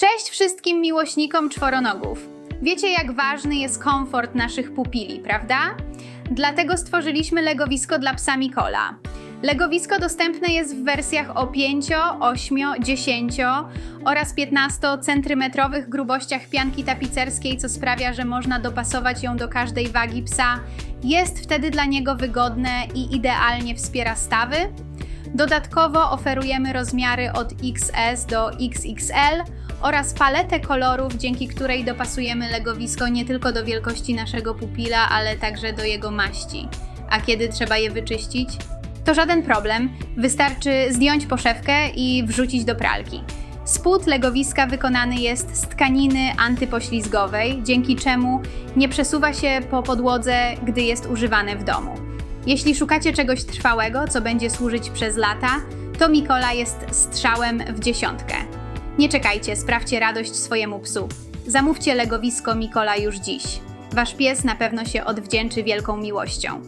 Cześć wszystkim miłośnikom czworonogów. Wiecie, jak ważny jest komfort naszych pupili, prawda? Dlatego stworzyliśmy legowisko dla psa Mikola. Legowisko dostępne jest w wersjach o 5, 8, 10 oraz 15 centymetrowych grubościach pianki tapicerskiej, co sprawia, że można dopasować ją do każdej wagi psa. Jest wtedy dla niego wygodne i idealnie wspiera stawy. Dodatkowo oferujemy rozmiary od XS do XXL oraz paletę kolorów, dzięki której dopasujemy legowisko nie tylko do wielkości naszego pupila, ale także do jego maści. A kiedy trzeba je wyczyścić? To żaden problem, wystarczy zdjąć poszewkę i wrzucić do pralki. Spód legowiska wykonany jest z tkaniny antypoślizgowej, dzięki czemu nie przesuwa się po podłodze, gdy jest używane w domu. Jeśli szukacie czegoś trwałego, co będzie służyć przez lata, to Mikola jest strzałem w dziesiątkę. Nie czekajcie, sprawdźcie radość swojemu psu. Zamówcie legowisko Mikola już dziś. Wasz pies na pewno się odwdzięczy wielką miłością.